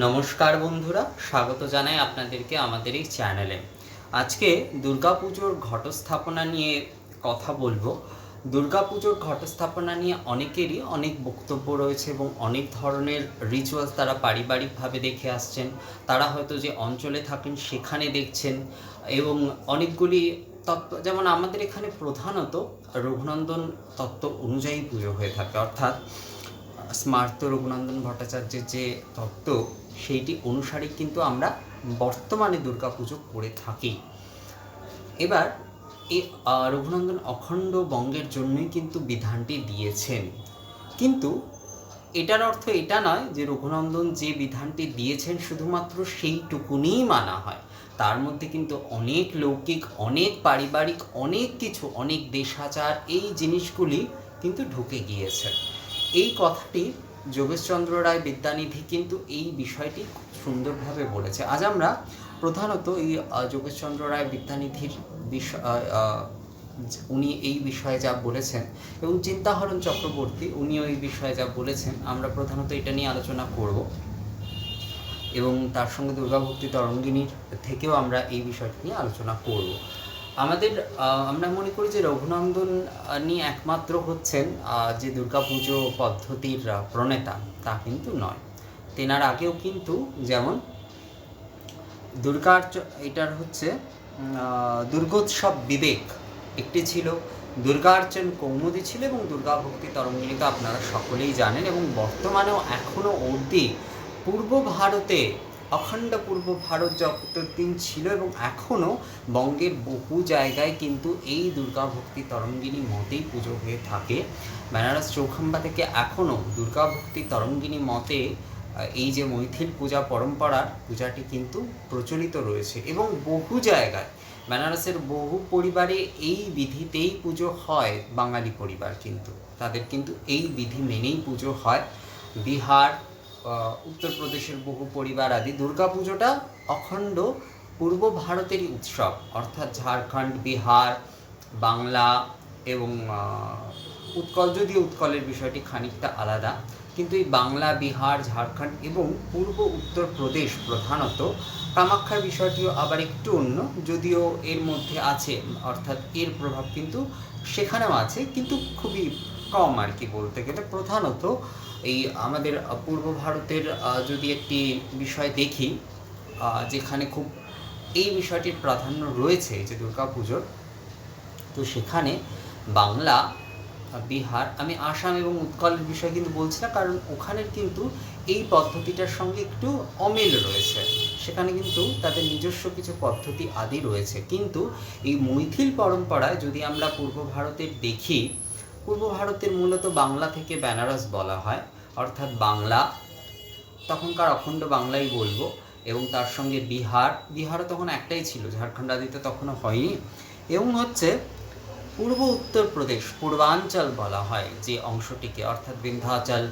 নমস্কার বন্ধুরা, স্বাগত জানাই আপনাদেরকে আমাদের এই চ্যানেলে। আজকে দুর্গাপুজোর ঘটস্থাপনা নিয়ে কথা বলব। দুর্গাপুজোর ঘটস্থাপনা নিয়ে অনেকেরই অনেক বক্তব্য রয়েছে এবং অনেক ধরনের রিচুয়ালস তারা পারিবারিকভাবে দেখে আসছেন। তারা হয়তো যে অঞ্চলে থাকেন, সেখানে দেখছেন এবং অনেকগুলি তত্ত্ব, যেমন আমাদের এখানে প্রধানত রঘুনন্দন তত্ত্ব অনুযায়ী পুজো হয়ে থাকে। অর্থাৎ স্মার্ত রঘুনন্দন ভট্টাচার্যের যে তত্ত্ব সেইটি অনুসারে কিন্তু আমরা বর্তমানে দুর্গাপুজো করে থাকি। এবার এই রঘুনন্দন অখণ্ড বঙ্গের জন্যই কিন্তু বিধানটি দিয়েছেন। কিন্তু এটার অর্থ এটা নয় যে রঘুনন্দন যে বিধানটি দিয়েছেন শুধুমাত্র সেইটুকুনিই মানা হয়। তার মধ্যে কিন্তু অনেক লৌকিক, অনেক পারিবারিক, অনেক কিছু, অনেক দেশাচার এই জিনিসগুলি কিন্তু ঢুকে গিয়েছে। এই কথাটি যোগেশচন্দ্র রায় বিদ্যানিধি কিন্তু এই বিষয়টি সুন্দরভাবে বলেছে। আজ আমরা প্রধানত এই যোগেশচন্দ্র রায় বিদ্যানিধির বিষয় উনি এই বিষয়ে যা বলেছেন এবং চিন্তাহরণ চক্রবর্তী উনিও এই বিষয়ে যা বলেছেন, আমরা প্রধানত এটা নিয়ে আলোচনা করব এবং তার সঙ্গে দুর্গাভক্তি তরঙ্গিনীর থেকেও আমরা এই বিষয়টি নিয়ে আলোচনা করব। আমাদের আমরা মনে করি যে রঘুনন্দন একমাত্র হচ্ছেন যে দুর্গাপুজো পদ্ধতির প্রণেতা। তা কিন্তু নয়। তেনার আগেও কিন্তু যেমন দুর্গার্চ এটার হচ্ছে দুর্গোৎসব বিবেক। একটি ছিল দুর্গার্চন কৌমুদি ছিল এবং দুর্গা ভক্তি তরঙ্গিনী তো আপনারা সকলেই জানেন এবং বর্তমানেও এখনও অবধি পূর্ব ভারতে অখণ্ড পূর্ব ভারত যতদিন ছিল এবং এখনও বঙ্গের বহু জায়গায় কিন্তু এই দুর্গা ভক্তি তরঙ্গিনী মতেই পুজো হয়ে থাকে। বেনারস চৌখাম্বা থেকে এখনও দুর্গা ভক্তি তরঙ্গিনী মতে এই যে মৈথিল পূজা পরম্পরার পূজাটি কিন্তু প্রচলিত রয়েছে এবং বহু জায়গায় বেনারসের বহু পরিবারে এই বিধিতেই পুজো হয়, বাঙালি পরিবার কিন্তু। তাদের কিন্তু এই বিধি মেনেই পুজো হয়। বিহার উত্তরপ্রদেশের বহু পরিবার আদি দুর্গাপুজোটা অখণ্ড পূর্ব ভারতেরই উৎসব, অর্থাৎ ঝাড়খণ্ড, বিহার, বাংলা এবং উৎকল, যদিও উৎকলের বিষয়টি খানিকটা আলাদা, কিন্তু এই বাংলা, বিহার, ঝাড়খণ্ড এবং পূর্ব উত্তরপ্রদেশ প্রধানত কামাখ্যার বিষয়টিও আবার একটু অন্য, যদিও এর মধ্যে আছে, অর্থাৎ এর প্রভাব কিন্তু সেখানেও আছে, কিন্তু খুবই কম আর কি বলতে গেলে প্রধানত এই আমাদের পূর্ব ভারতের যদি একটি বিষয় দেখি যেখানে খুব এই বিষয়টির প্রাধান্য রয়েছে যে দুর্গা পুজোর, তো সেখানে বাংলা বিহার, আমি আসাম এবং উৎকলের বিষয় কিন্তু বলছি না, কারণ ওখানের কিন্তু এই পদ্ধতিটার সঙ্গে একটু অমিল রয়েছে। সেখানে কিন্তু তাদের নিজস্ব কিছু পদ্ধতি আদি রয়েছে। কিন্তু এই মৈথিল পরম্পরায় যদি আমরা পূর্ব ভারতের দেখি পূর্ব ভারতের মূলত বাংলা থেকে বেনারস বলা হয়। অর্থাৎ বাংলা, তখনকার অখণ্ড বাংলাই বলব এবং তার সঙ্গে বিহার। বিহারও তখন একটাই ছিল, ঝাড়খণ্ড আদিতে তখনও হয়নি। এবং হচ্ছে পূর্ব উত্তরপ্রদেশ পূর্বাঞ্চল বলা হয় যে অংশটিকে, অর্থাৎ বিন্ধ্যাচল,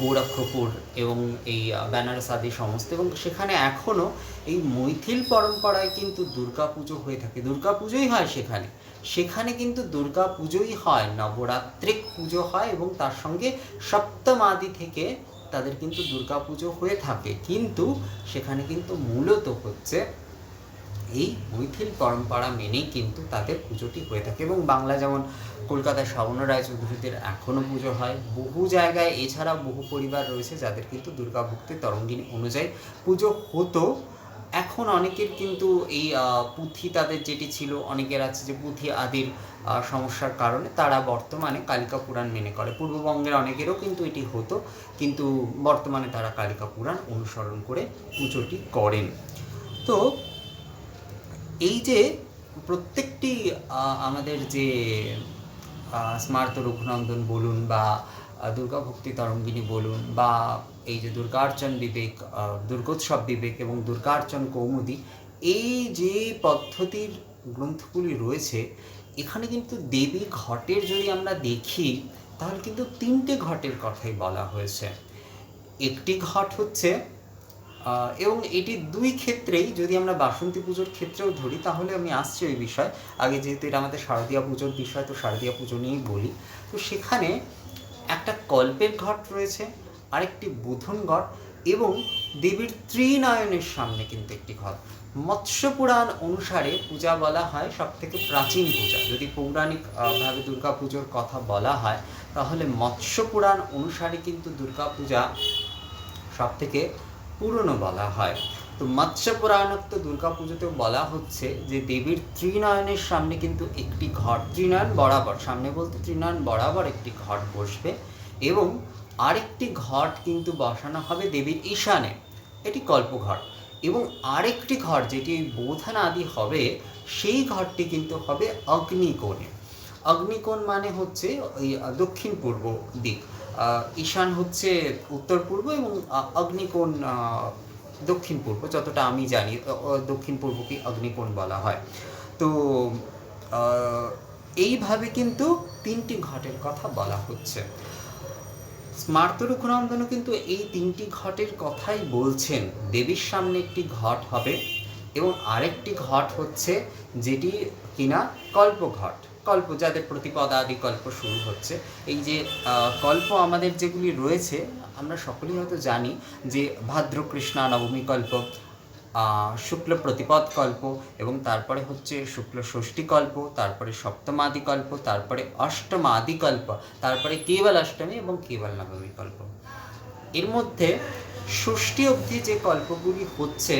গোরক্ষপুর এবং এই বেনারস আদি সমস্ত। এবং সেখানে এখনও এই মৈথিল পরম্পরায় কিন্তু দুর্গাপুজো হয়ে থাকে। দুর্গাপুজোই হয় সেখানে। সেখানে কিন্তু দুর্গা পুজোই হয় নবরাত্রিক পুজো হয় এবং তার সঙ্গে সপ্তমাদি থেকে তাদের কিন্তু দুর্গা পুজো হয়ে থাকে। কিন্তু সেখানে কিন্তু মূলত হচ্ছে এই মৈথিল পরম্পরা মেনেই কিন্তু তাদের পুজোটি হয়ে থাকে এবং বাংলা যেমন কলকাতায় শ্রাবণ রায় চৌধুরীদের এখনও পুজো হয়, বহু জায়গায় এছাড়াও বহু পরিবার রয়েছে যাদের কিন্তু দুর্গা ভক্তি তরঙ্গিনী অনুযায়ী পুজো হতো। এখন অনেকের কিন্তু এই পুঁথি তাদের যেটি ছিল অনেকের আছে যে পুঁথি আদির সমস্যার কারণে তারা বর্তমানে কালিকা পুরাণ মেনে করে। পূর্ববঙ্গের অনেকেরও কিন্তু এটি হতো কিন্তু বর্তমানে তারা কালিকা পুরাণ অনুসরণ করে পুজোটি করেন। তো এই যে প্রত্যেকটি আমাদের যে স্মার্ত রঘুনন্দন বলুন বা আহ, দুর্গা ভক্তি তরঙ্গিনী বলুন বা এই যে দুর্গার্চন বিবেক দুর্গোৎসব বিবেক এবং দুর্গার্চন কৌমুদী, এই যে পদ্ধতির গ্রন্থগুলি রয়েছে, এখানে কিন্তু দেবী ঘটের যদি আমরা দেখি, তাহলে কিন্তু তিনটে ঘটের কথাই বলা হয়েছে। একটি ঘট হচ্ছে এবং এটি দুই ক্ষেত্রেই, যদি আমরা বাসন্তী পুজোর ক্ষেত্রেও ধরি, তাহলে আমি আসছি ওই বিষয়। আগে যেহেতু এটা আমাদের শারদীয়া পুজোর বিষয়, তো শারদীয়া পুজো নিয়েই বলি। তো সেখানে একটা কল্পের ঘট রয়েছে আরেকটি বোধন ঘট এবং দেবীর ত্রিনয়নের সামনে কিন্তু একটি ঘট মৎস্য পুরাণ অনুসারে পূজা বলা হয় সব থেকে প্রাচীন পূজা। যদি পৌরাণিক আহ, ভাবে দুর্গা পুজোর কথা বলা হয় তাহলে মৎস্য পুরাণ অনুসারে কিন্তু দুর্গা পূজা সব থেকে পুরনো বলা হয়। তো মৎস্য পুরাণোক্ত দুর্গা পুজোতেও বলা হচ্ছে যে দেবীর ত্রিনয়নের সামনে কিন্তু একটি ঘট ত্রিনয়ন বরাবর সামনে বলতে ত্রিনয়ন বরাবর একটি ঘট বসবে এবং আরেকটি ঘট কিন্তু বসানো হবে দেবীর ঈশানে। এটি কল্পঘট এবং আরেকটি ঘর যেটি বোধান আদি হবে, সেই ঘরটি কিন্তু হবে অগ্নিকোণে। অগ্নিকোণ মানে হচ্ছে ওই দক্ষিণ পূর্ব দিক। ঈশান হচ্ছে উত্তর পূর্ব এবং অগ্নিকোণ দক্ষিণ পূর্ব, যতটা আমি জানি দক্ষিণ পূর্বকে অগ্নিকোণ বলা হয়। তো এইভাবে কিন্তু তিনটি ঘটের কথা বলা হচ্ছে। স্মার্ত রঘুনন্দনও কিন্তু এই তিনটি ঘটের কথাই বলছেন। দেবীর সামনে একটি ঘট হবে এবং আরেকটি ঘট হচ্ছে যেটি কিনা কল্প ঘট কল্প যাদের প্রতিপদা আদি কল্প শুরু হচ্ছে। এই যে কল্প আমাদের যেগুলি রয়েছে, আমরা সকলেই হয়তো জানি যে ভাদ্র কৃষ্ণা নবমী কল্প শুক্ল প্রতিপদ কল্প এবং তারপরে হচ্ছে শুক্ল ষষ্ঠী কল্প, তারপরে সপ্তমাদি কল্প, তারপরে অষ্টমাদি কল্প, তারপরে কেবল অষ্টমী এবং কেবল নবমী কল্প। এর মধ্যে ষষ্ঠী অবধি যে কল্পগুলি হচ্ছে,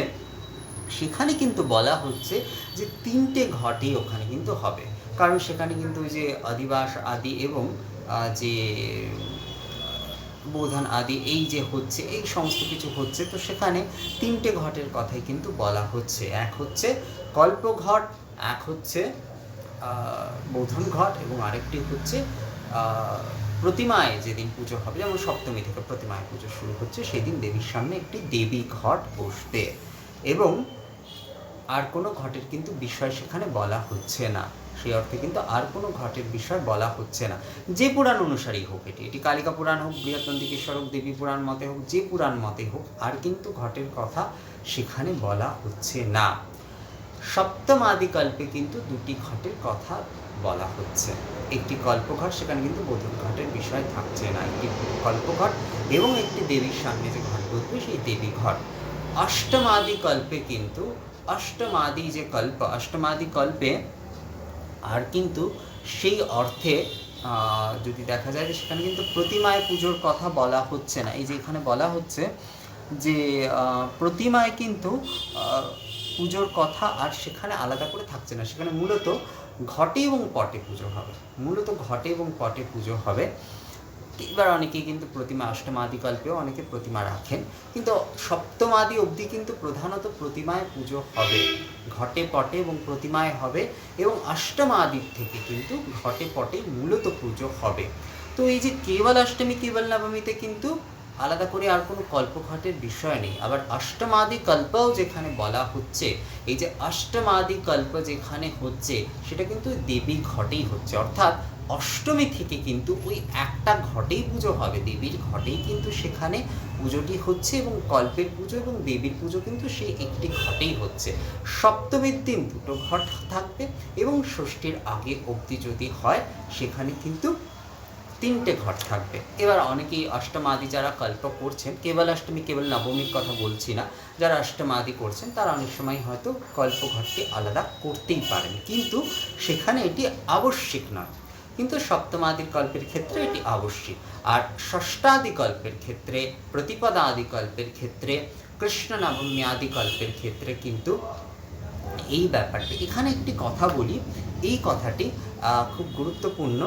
সেখানে কিন্তু বলা হচ্ছে যে তিনটে ঘটই ওখানে কিন্তু হবে। কারণ সেখানে কিন্তু যে আদিবাস আদি এবং যে বোধান আদি, এই যে হচ্ছে, এই সমস্ত কিছু হচ্ছে, তো সেখানে তিনটে ঘটের কথাই কিন্তু বলা হচ্ছে। এক হচ্ছে কল্পঘট, এক হচ্ছে বোধন ঘট এবং আরেকটি হচ্ছে প্রতিমায় যেদিন পুজো হবে, যেমন সপ্তমী থেকে প্রতিমায় পুজো শুরু হচ্ছে, সেদিন দেবীর সামনে একটি দেবী ঘট বসবে। এবং আর কোনো ঘটের কিন্তু বিষয় সেখানে বলা হচ্ছে না। সেই অর্থে কিন্তু আর কোনো ঘটের বিষয় বলা হচ্ছে না। যে পুরাণ অনুসারী হোক এটি এটি কালিকা পুরাণ হোক বৃহত্তন্দিকেশ্বর হোক, দেবী পুরাণ মতে হোক, যে পুরাণ মতে হোক, আর কিন্তু ঘটের কথা সেখানে বলা হচ্ছে না। সপ্তম কল্পে কিন্তু দুটি ঘটের কথা বলা হচ্ছে। একটি কল্পঘট, সেখানে কিন্তু বোধন ঘটের বিষয় থাকছে না। একটি কল্পঘট এবং একটি দেবীর সামনে যে ঘট বসবে সেই দেবী ঘট। অষ্টমাদি কল্পে কিন্তু, অষ্টমাদি যে কল্প অষ্টমাদি কল্পে আর কিন্তু সেই অর্থে যদি দেখা যায় যে সেখানে কিন্তু প্রতিমায় পুজোর কথা বলা হচ্ছে না। এই যে এখানে বলা হচ্ছে যে প্রতিমায় কিন্তু পুজোর কথা আর সেখানে আলাদা করে থাকছে না। সেখানে মূলত ঘটে এবং পটে পুজো হবে। মূলত ঘটে এবং পটে পুজো হবে। এবার অনেকেই কিন্তু প্রতিমা অষ্টমাদি কল্পেও অনেকে প্রতিমা রাখেন। কিন্তু সপ্তমাদি অবধি কিন্তু প্রধানত প্রতিমায় পুজো হবে, ঘটে পটে এবং প্রতিমায় হবে এবং অষ্টমাদির থেকে কিন্তু ঘটে পটে মূলত পুজো হবে। তো এই যে কেবল অষ্টমী, কেবল নবমীতে কিন্তু আলাদা করে আর কোনো কল্পঘটের বিষয় নেই। আবার অষ্টমাদি কল্পও যেখানে বলা হচ্ছে, এই যে অষ্টমাদি কল্প যেখানে হচ্ছে, সেটা কিন্তু দেবী ঘটেই হচ্ছে। অর্থাৎ অষ্টমী থেকে কিন্তু ওই একটা ঘটেই পুজো হবে। দেবীর ঘটেই কিন্তু সেখানে পুজোটি হচ্ছে এবং কল্পের পুজো এবং দেবীর পুজো কিন্তু সেই একটি ঘটেই হচ্ছে। সপ্তমীর দিন দুটো ঘট থাকবে এবং ষষ্ঠীর আগে অবধি যদি হয়, সেখানে কিন্তু তিনটে ঘট থাকবে। এবার অনেকেই অষ্টমাদি যারা কল্প করছেন, কেবল অষ্টমী, কেবল নবমীর কথা বলছি না, যারা অষ্টমাদি করছেন, তারা অনেক সময় হয়তো কল্প ঘটটি আলাদা করতেই পারেন। কিন্তু সেখানে এটি আবশ্যিক নয়। কিন্তু সপ্তমাদি কল্পের ক্ষেত্রে এটি আবশ্যিক। আর ষষ্ঠাদি কল্পের ক্ষেত্রে প্রতিপদা আদি কল্পের ক্ষেত্রে কৃষ্ণ নবমী আদি কল্পের ক্ষেত্রে কিন্তু এই ব্যাপারটি। এখানে একটি কথা বলি, এই কথাটি খুব গুরুত্বপূর্ণ।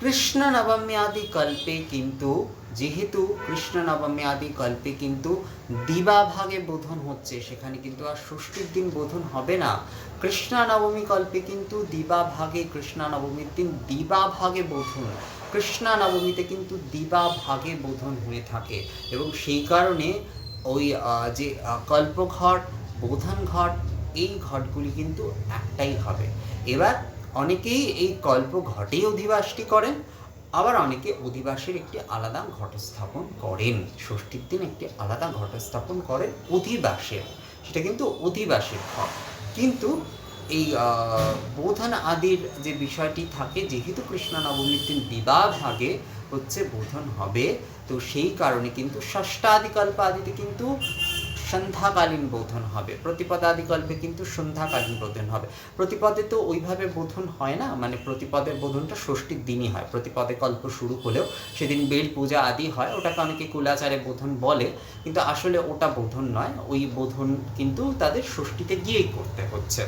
কৃষ্ণ নবমী আদি কল্পে কিন্তু, যেহেতু কৃষ্ণ নবমী আদি কল্পে কিন্তু দিবা ভাগে বোধন হচ্ছে, সেখানে কিন্তু আর ষষ্ঠীর দিন বোধন হবে না। কৃষ্ণা নবমী কল্পে কিন্তু দিবা ভাগে কৃষ্ণা নবমীর দিন দিবা ভাগে বোধন কৃষ্ণা নবমীতে কিন্তু দিবা ভাগে বোধন হয়ে থাকে এবং সেই কারণে ওই যে কল্পঘট বোধন ঘট এই ঘটগুলি কিন্তু একটাই হবে। এবার অনেকেই এই কল্প ঘটেই অধিবাসটি করেন, আবার অনেকে অধিবাসের একটি আলাদা ঘট স্থাপন করেন। ষষ্ঠীর দিন একটি আলাদা ঘট স্থাপন করেন অধিবাসের। সেটা কিন্তু অধিবাসের ঘট। কিন্তু এই বোধন আদির যে বিষয়টি থাকে, যেহেতু কৃষ্ণ নবমীর দিন বিবাহ ভাগে হচ্ছে বোধন হবে, তো সেই কারণে কিন্তু ষষ্ঠাদিকল্প আদিতে কিন্তু সন্ধ্যাকালীন বোধন হবে। প্রতিপদাদি কল্পে কিন্তু সন্ধ্যাকালীন বোধন হবে। প্রতিপদে তো ওইভাবে বোধন হয় না মানে প্রতিপদের বোধনটা ষষ্ঠীর দিনই হয়। প্রতিপদে কল্প শুরু হলেও সেদিন বেল পূজা আদি হয়, ওটাকে অনেকে কুলাচারে বোধন বলে, কিন্তু আসলে ওটা বোধন নয়। ওই বোধন কিন্তু তাদের ষষ্ঠীতে গিয়েই করতে হচ্ছে।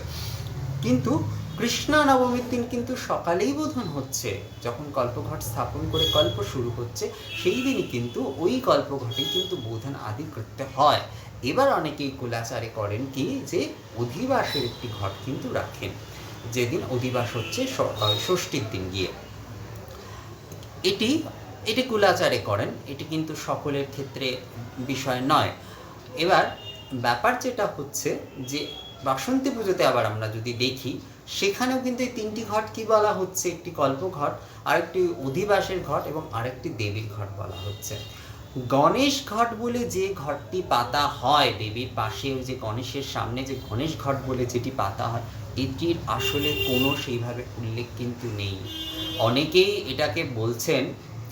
কিন্তু কৃষ্ণা নবমীর দিন কিন্তু সকালেই বোধন হচ্ছে। যখন কল্পঘট স্থাপন করে কল্প শুরু হচ্ছে, সেই দিনই কিন্তু ওই কল্পঘটেই কিন্তু বোধন আদি করতে হয়। এবার অনেকেই কুলাচারে করেন কি যে অধিবাসের একটি ঘট কিন্তু রাখেন। যেদিন অধিবাস হচ্ছে ষষ্ঠীর দিন গিয়ে। এটি এটি কুলাচারে করেন, এটি কিন্তু সকলের ক্ষেত্রে বিষয় নয়। এবার ব্যাপার যেটা হচ্ছে যে বাসন্তী পুজোতে আবার আমরা যদি দেখি, সেখানেও কিন্তু এই তিনটি ঘট কি বলা হচ্ছে? একটি কল্পঘট, আরেকটি অধিবাসের ঘট এবং আরেকটি দেবীর ঘট বলা হচ্ছে। গণেশ ঘট বলে যে ঘরটি পাতা হয়, দেবীর পাশে ওই যে গণেশের সামনে যে গণেশ ঘট বলে যেটি পাতা হয়, এটির আসলে কোনো সেইভাবে উল্লেখ কিন্তু নেই। অনেকেই এটাকে বলছেন,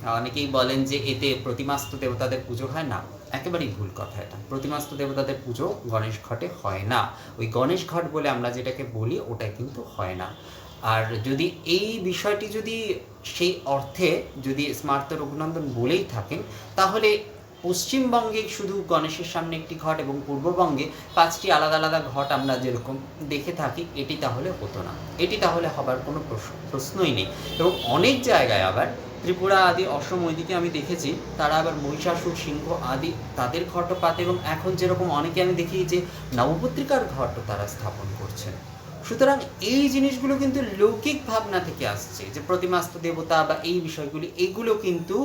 অনেকেই বলেন যে এতে প্রতিমাস্ত দেবতাদের পুজো হয় না। একেবারেই ভুল কথা এটা। প্রতিমাস্ত দেবতাদের পুজো গণেশ ঘটে হয় না। ওই গণেশ ঘট বলে আমরা যেটাকে বলি, ওটা কিন্তু হয় না। আর যদি এই বিষয়টি যদি সেই অর্থে যদি স্মার্ত রঘুনন্দন বলেই থাকেন, তাহলে পশ্চিমবঙ্গে শুধু গণেশের সামনে একটি ঘট এবং পূর্ববঙ্গে পাঁচটি আলাদা আলাদা ঘট আমরা যেরকম দেখে থাকি, এটি তাহলে হতো না। এটি তাহলে হবার কোনো প্রশ্ন- প্রশ্নই নেই। এবং অনেক জায়গায় আবার ত্রিপুরা আদি, অসম ওইদিকে আমি দেখেছি, তারা আবার মহিষাসুর, সিংহ আদি তাদের ঘটও পাতে এবং এখন যেরকম অনেকে আমি দেখি যে নবপত্রিকার ঘটও তারা স্থাপন করছেন। সুতরাং এই জিনিসগুলো কিন্তু লৌকিক ভাবনা থেকে আসছে যে প্রতিমাস্ত দেবতা বা এই বিষয়গুলি, এগুলো কিন্তু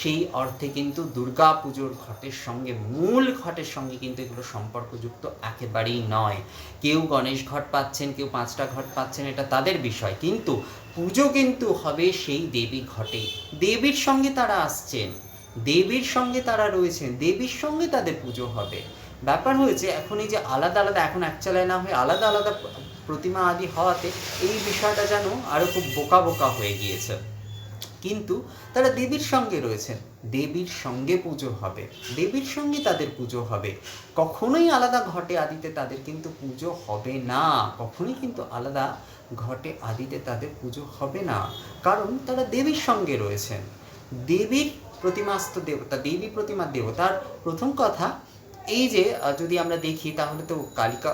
সেই অর্থে কিন্তু দুর্গা পুজোর ঘটের সঙ্গে, মূল ঘটের সঙ্গে কিন্তু এগুলো সম্পর্কযুক্ত একেবারেই নয়। কেউ গণেশ ঘট পাচ্ছেন, কেউ পাঁচটা ঘট পাচ্ছেন, এটা তাদের বিষয়। কিন্তু পুজো কিন্তু হবে সেই দেবী ঘটে। দেবীর সঙ্গে তারা আসছেন, দেবীর সঙ্গে তারা রয়েছেন, দেবীর সঙ্গে তাদের পুজো হবে। ব্যাপার হয়েছে, এখন এই যে আলাদা আলাদা, এখন এক চালায় না হয়ে আলাদা আলাদা প্রতিমা আদি হওয়াতে এই বিষয়টা যেন আরও খুব বোকা বোকা হয়ে গিয়েছে। কিন্তু তারা দেবীর সঙ্গে রয়েছেন। দেবীর সঙ্গে পুজো হবে। দেবীর সঙ্গে তাদের পুজো হবে। কখনোই আলাদা ঘটে আদিতে তাদের কিন্তু পুজো হবে না। কখনোই কিন্তু আলাদা ঘটে আদিতে তাদের পুজো হবে না। কারণ তারা দেবীর সঙ্গে রয়েছেন। দেবীর প্রতিমাস্ত দেবতা, দেবী প্রতিমা দেবতার প্রথম কথা এই যে যদি আমরা দেখি, তাহলে তো কালিকা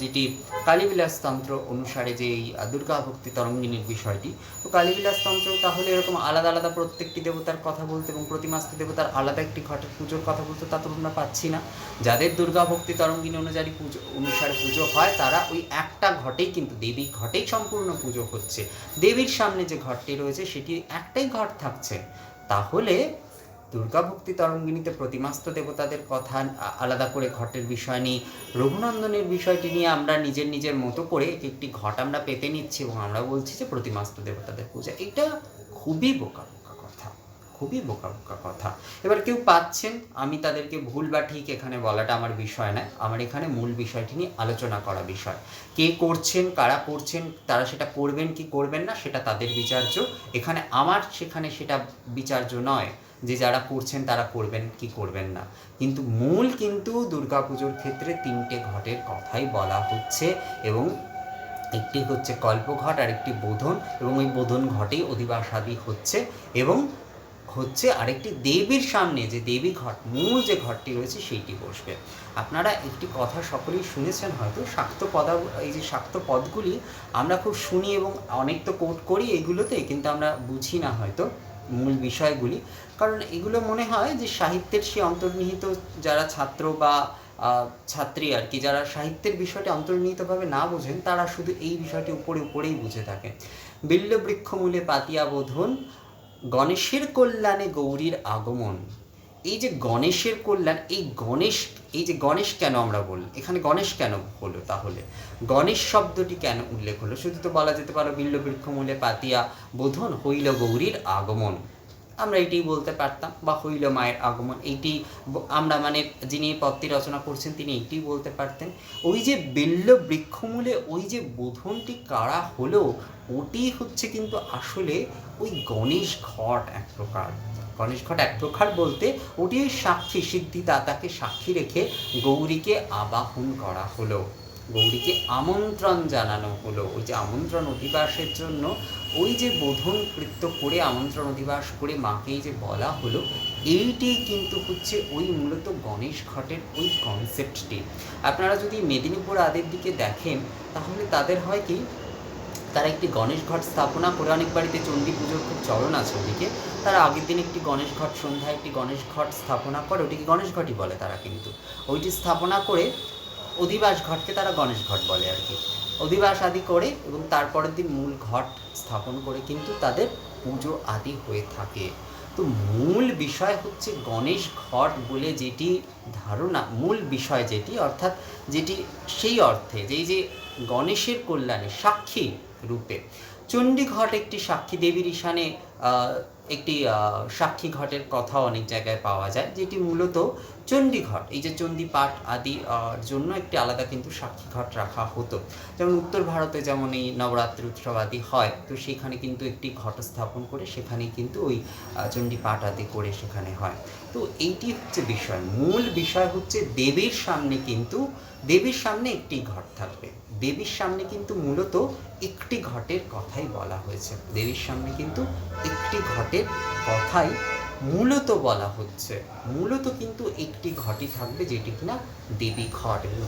যেটি কালীবিলাস তন্ত্র অনুসারে যে এই দুর্গা ভক্তি তরঙ্গিনীর বিষয়টি, তো কালীবিলাসতন্ত্র তাহলে এরকম আলাদা আলাদা প্রত্যেকটি দেবতার কথা বলতে এবং প্রতিমাস্ত দেবতার আলাদা একটি ঘটের পুজোর কথা বলতে, তা তো আমরা পাচ্ছি না। যাদের দুর্গা ভক্তি তরঙ্গিনী অনুযায়ী পুজো, অনুসারে পুজো হয়, তারা ওই একটা ঘটেই কিন্তু দেবী ঘটেই সম্পূর্ণ পুজো হচ্ছে। দেবীর সামনে যে ঘরটি রয়েছে, সেটি একটাই ঘট থাকছে। তাহলে দুর্গা ভক্তি তরঙ্গিনীতে প্রতিমাস্ত দেবতাদের কথা আলাদা করে ঘটের বিষয় নিয়ে, রঘুনন্দনের বিষয়টি নিয়ে আমরা নিজের নিজের মতো করে একটি ঘট আমরা পেতে নিচ্ছি এবং আমরা বলছি যে প্রতিমাস্ত দেবতাদের পূজা। এটা খুবই বোকা বোকা কথা, খুবই বোকা বোকা কথা। এবার কেউ পাচ্ছেন, আমি তাদেরকে ভুল বা ঠিক এখানে বলাটা আমার বিষয় নয়, আমার এখানে মূল বিষয়টি নিয়ে আলোচনা করা বিষয়। কে করছেন, কারা করছেন, তারা সেটা করবেন কি করবেন না, সেটা তাদের বিচার্য। এখানে আমার, সেখানে সেটা বিচার্য নয়। যে যারা করছেন তারা করবেন কি করবেন না। কিন্তু মূল কিন্তু দুর্গাপুজোর ক্ষেত্রে তিনটে ঘটের কথাই বলা হচ্ছে এবং একটি হচ্ছে কল্পঘট আর একটি বোধন এবং ওই বোধন ঘটেই অধিবাসাদি হচ্ছে এবং হচ্ছে আরেকটি দেবীর সামনে যে দেবী ঘট, মূল যে ঘরটি রয়েছে সেইটি বসবে। আপনারা একটি কথা সকলেই শুনেছেন হয়তো, শাক্ত পদা, এই যে শাক্ত পদগুলি আমরা খুব শুনি এবং অনেক তো কোট করি এগুলোতে, কিন্তু আমরা বুঝি না হয়তো। মূল বিষয়গুলি। কারণ এগুলো মনে হয় যে সাহিত্যের সে অন্তর্নিহিত যারা ছাত্র বা ছাত্রী আর কি, যারা সাহিত্যের বিষয়টি অন্তর্নিহিতভাবে না বোঝেন, তারা শুধু এই বিষয়টি উপরে উপরেই বুঝে থাকে। বিল্ল বৃক্ষমূলে পাতিয়া বোধন, গণেশের কল্যাণে গৌরীর আগমন। এই যে গণেশের কল্যাণ, এই গণেশ, এই যে গণেশ কেন আমরা বল এখানে গণেশ কেন হলো তাহলে? গণেশ শব্দটি কেন উল্লেখ হলো? শুধু তো বলা যেতে পারো বিল্ল বৃক্ষমূলে পাতিয়া বোধন, হইল গৌরীর আগমন। আমরা এটাই বলতে পারতাম, বা হইল মায়ের আগমন। এইটি আমরা মানে যিনি পদটি রচনা করছেন, তিনি এইটিই বলতে পারতেন। ওই যে বেল্ল বৃক্ষমূলে ওই যে বোধনটি কারা হলো, ওটি হচ্ছে কিন্তু আসলে ওই গণেশ ঘট এক প্রকার। গণেশ ঘট এক প্রকার বলতে ওটি সাক্ষী সিদ্ধিদাতাকে সাক্ষী রেখে গৌরীকে আবাহন করা হলো। গৌরীকে আমন্ত্রণ জানানো হলো। ওই যে আমন্ত্রণ অধিবাসের জন্য ওই যে বোধন কৃত্য করে আমন্ত্রণ অধিবাস করে মাকেই যে বলা হলো, এইটি কিন্তু হচ্ছে ওই মূলত গণেশ ঘটের ওই কনসেপ্টটি আপনারা যদি মেদিনীপুর আদের দিকে দেখেন, তাহলে তাদের হয় কি তারা একটি গণেশ ঘট স্থাপনা। করে অনেক বাড়িতে চণ্ডী পুজোর খুব চলন আছে ওদিকে। তারা আগের দিন একটি গণেশ ঘট সন্ধ্যায় একটি গণেশ ঘট স্থাপনা করে। ওটিকে গণেশ ঘটই বলে তারা কিন্তু। ওইটি স্থাপনা করে অধিবাস ঘটকে তারা গণেশ ঘট বলে আর কি। অধিবাস আদি করে এবং তারপরের দিন মূল ঘট স্থাপন করে কিন্তু তাদের পুজো আদি হয়ে থাকে। তো মূল বিষয় হচ্ছে গণেশ ঘট বলে যেটি ধারণা, মূল বিষয় যেটি, অর্থাৎ যেটি সেই অর্থে, যেই যে গণেশের কল্যাণে সাক্ষী রূপে। চণ্ডীঘট একটি সাক্ষী দেবীর ঈশানে একটি সাক্ষী ঘটের কথা অনেক জায়গায় পাওয়া যায়, যেটি মূলত চণ্ডী ঘট এই যে চণ্ডী পাঠ আদি জন্য একটি আলাদা কিন্তু সাক্ষী ঘট রাখা হতো। যেমন উত্তর ভারতে যেমন এই নবরাত্রি উৎসব আদি হয়, তো সেখানে কিন্তু একটি ঘট স্থাপন করে সেখানে কিন্তু ওই চণ্ডী পাঠ আদি করে সেখানে হয়। তো এইটি হচ্ছে বিষয়। মূল বিষয় হচ্ছে দেবীর সামনে কিন্তু, দেবীর সামনে একটি ঘট থাকবে। দেবীর সামনে কিন্তু মূলত একটি ঘটের কথাই বলা হয়েছে। দেবীর সামনে কিন্তু একটি ঘটের কথাই মূলত বলা হচ্ছে মূলত কিন্তু একটি ঘটই থাকবে যেটি কিনা দেবী ঘট।